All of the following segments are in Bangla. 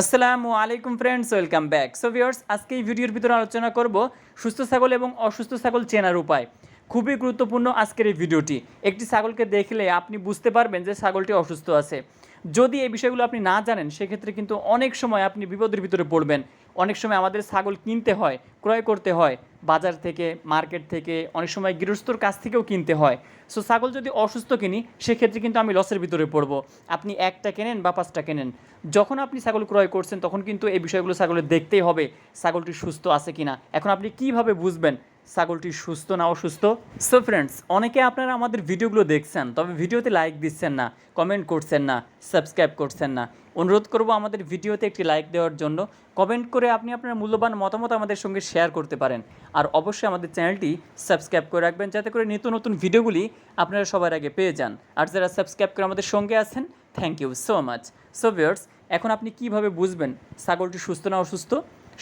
আসসালামু আলাইকুম friends welcome back so viewers আজকে এই ভিডিওর ভিতরে আলোচনা করব সুস্থ ছাগল এবং অসুস্থ ছাগল চেনার উপায়। খুবই গুরুত্বপূর্ণ আজকের এই ভিডিওটি। একটি ছাগলকে দেখলে আপনি বুঝতে পারবেন যে ছাগলটি অসুস্থ আছে। যদি এই বিষয়গুলো আপনি না জানেন, সেক্ষেত্রে কিন্তু অনেক সময় আপনি বিপদের ভিতরে পড়বেন। অনেক সময় আমাদের ছাগল কিনতে হয়, ক্রয় করতে হয়, বাজার থেকে, মার্কেট থেকে, অনেক সময় গৃহস্থর কাছ থেকেও কিনতে হয়। সো ছাগল যদি অসুস্থ কিনি, সেক্ষেত্রে কিন্তু আমি লসের ভিতরে পড়ব। আপনি একটা কেনেন বা পাঁচটা কেনেন। যখন আপনি ছাগল ক্রয় করছেন, তখন কিন্তু এই বিষয়গুলো ছাগলের দেখতেই হবে, ছাগলটি সুস্থ আছে কিনা। এখন আপনি কীভাবে বুঝবেন ছাগলটি সুস্থ না অসুস্থ? সো ফ্রেন্ডস অনেকে আপনারা আমাদের ভিডিওগুলো দেখছেন, তবে ভিডিওতে লাইক দিচ্ছেন না কমেন্ট করছেন না সাবস্ক্রাইব করছেন না। অনুরোধ করব আমাদের ভিডিওতে একটি লাইক দেওয়ার জন্য। কমেন্ট করে আপনি আপনার মূল্যবান মতামত আমাদের সঙ্গে শেয়ার করতে পারেন। আর অবশ্যই আমাদের চ্যানেলটি সাবস্ক্রাইব করে রাখবেন, যাতে করে নিত্য নতুন ভিডিওগুলি আপনারা সবার আগে পেয়ে যান। আর যারা সাবস্ক্রাইব করে আমাদের সঙ্গে আছেন thank you so much so viewers এখন আপনি কীভাবে বুঝবেন ছাগলটি সুস্থ না অসুস্থ?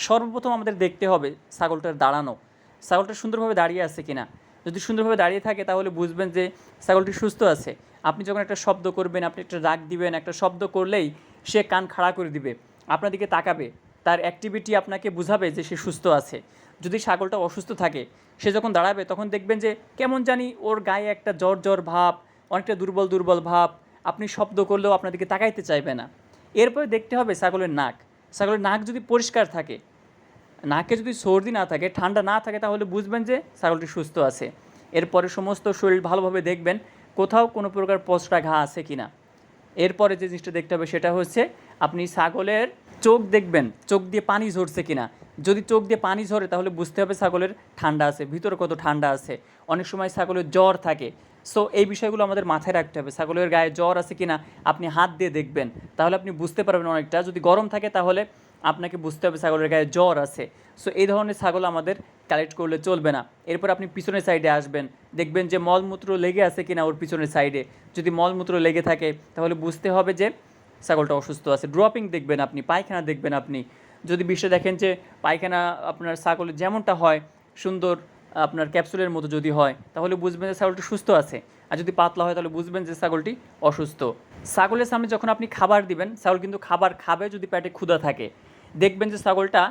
সর্বপ্রথম আমাদের দেখতে হবে ছাগলটার দাঁড়ানো। ছাগলটা সুন্দরভাবে দাঁড়িয়ে আছে কিনা। যদি সুন্দরভাবে দাঁড়িয়ে থাকে, তাহলে বুঝবেন যে ছাগলটি সুস্থ আছে। আপনি যখন একটা শব্দ করবেন, আপনি একটা রাগ দিবেন, একটা শব্দ করলেই সে কান খাড়া করে দিবে। আপনার দিকে তাকাবে, তার অ্যাক্টিভিটি আপনাকে বুঝাবে যে সে সুস্থ আছে। যদি ছাগলটা অসুস্থ থাকে, সে যখন দাঁড়াবে, তখন দেখবেন যে কেমন জানি ওর গায়ে একটা জ্বর জ্বর ভাব, অনেকটা দুর্বল দুর্বল ভাব। আপনি শব্দ করলেও আপনার দিকে তাকাইতে চাইবে না। এরপরে দেখতে হবে ছাগলের নাক। ছাগলের নাক যদি পরিষ্কার থাকে নাকে যদি সর্দি না থাকে, ঠান্ডা না থাকে, তাহলে বুঝবেন যে ছাগলটি সুস্থ আছে। এরপরে সমস্ত শরীর ভালোভাবে দেখবেন, কোথাও কোনো প্রকার পচড়া ঘা আছে কি না এরপরে যে জিনিসটা দেখতে হবে সেটা হচ্ছে, আপনি ছাগলের চোখ দেখবেন, চোখ দিয়ে পানি ঝরছে কিনা। যদি চোখ দিয়ে পানি ঝরে, তাহলে বুঝতে হবে ছাগলের ঠান্ডা আছে, ভিতরে কত ঠান্ডা আছে। অনেক সময় ছাগলের জ্বর থাকে। সো এই বিষয়গুলো আমাদের মাথায় রাখতে হবে, ছাগলের গায়ে জ্বর আছে কিনা, আপনি হাত দিয়ে দেখবেন। তাহলে আপনি বুঝতে পারবেন অনেকটা। যদি গরম থাকে, তাহলে আপনাকে বুঝতে হবে ছাগলের গায়ে জ্বর আছে। সো এই ধরনের ছাগল আমাদের কালেক্ট করলে চলবে না। এরপর আপনি পিছনের সাইডে আসবেন। দেখবেন যে মলমূত্র লেগে আছে কিনা ওর পিছনের সাইডে যদি মলমূত্র লেগে থাকে, তাহলে বুঝতে হবে যে ছাগলটা অসুস্থ আছে। ড্রপিং দেখবেন আপনি, পায়খানা দেখবেন আপনি। যদি বিশ্বে দেখেন যে পায়খানা আপনার ছাগলের যেমনটা হয়, সুন্দর আপনার ক্যাপসুলের মতো যদি হয়, তাহলে বুঝবেন যে ছাগলটি সুস্থ আছে। আর যদি পাতলা হয়, তাহলে বুঝবেন যে ছাগলটি অসুস্থ। ছাগলের সামনে যখন আপনি খাবার দিবেন, ছাগল কিন্তু খাবার খাবে যদি পেটে ক্ষুধা থাকে। দেখবেন যে ছাগলটা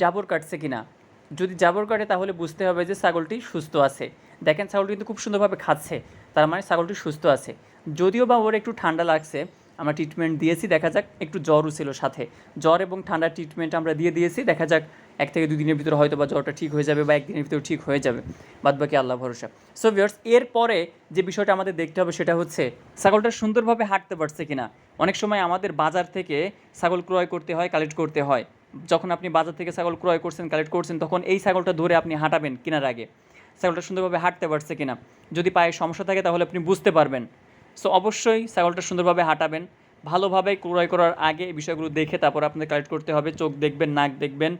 জাবর কাটছে কিনা। যদি জাবর কাটে, তাহলে বুঝতে হবে যে ছাগলটি সুস্থ আছে। দেখেন ছাগলটি কিন্তু খুব সুন্দরভাবে খাচ্ছে, তার মানে ছাগলটি সুস্থ আছে। যদিও বা ওর একটু ঠান্ডা লাগছে আমরা ট্রিটমেন্ট দিয়েছি, দেখা যাক, একটু জ্বরও ছিল সাথে। জ্বর এবং ঠান্ডার ট্রিটমেন্ট আমরা দিয়ে দিয়েছি, দেখা যাক, এক থেকে দুই দিনের ভিতরে হয়তো বা জ্বরটা ঠিক হয়ে যাবে বা একদিনের ভিতরে ঠিক হয়ে যাবে। বাদ বাকি আল্লাহ ভরসা। সো ভিউয়ার্স এরপরে যে বিষয়টা আমাদের দেখতে হবে সেটা হচ্ছে, ছাগলটা সুন্দরভাবে হাঁটতে পারছে কিনা? অনেক সময় আমাদের বাজার থেকে ছাগল ক্রয় করতে হয় কালেক্ট করতে হয়। যখন আপনি বাজার থেকে ছাগল ক্রয় করছেন কালেক্ট করছেন, তখন এই ছাগলটা ধরে আপনি হাঁটাবেন কেনার আগে। ছাগলটা সুন্দরভাবে হাঁটতে পারছে কিনা? যদি পায়ে সমস্যা থাকে তাহলে আপনি বুঝতে পারবেন। সো অবশ্যই ছাগলটা সুন্দরভাবে হাঁটাবেন, ভালোভাবে ক্রয় করার আগে এই বিষয়গুলো দেখে তারপর আপনাদের কালেক্ট করতে হবে, চোখ দেখবেন, নাক দেখবেন।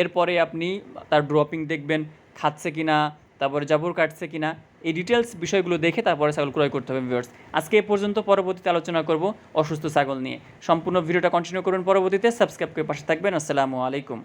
এরপরে আপনি তার ড্রপিং দেখবেন, খাচ্ছে কিনা, তারপরে জাবর কাটছে কিনা, এই ডিটেলস বিষয়গুলো দেখে তারপরে ছাগল ক্রয় করতে হবে ভিউয়ার্স আজকে এ পর্যন্ত পরবর্তীতে আলোচনা করব অসুস্থ ছাগল নিয়ে। সম্পূর্ণ ভিডিওটা কন্টিনিউ করুন, পরবর্তীতে সাবস্ক্রাইব করে পাশে থাকবেন। আসসালামু আলাইকুম।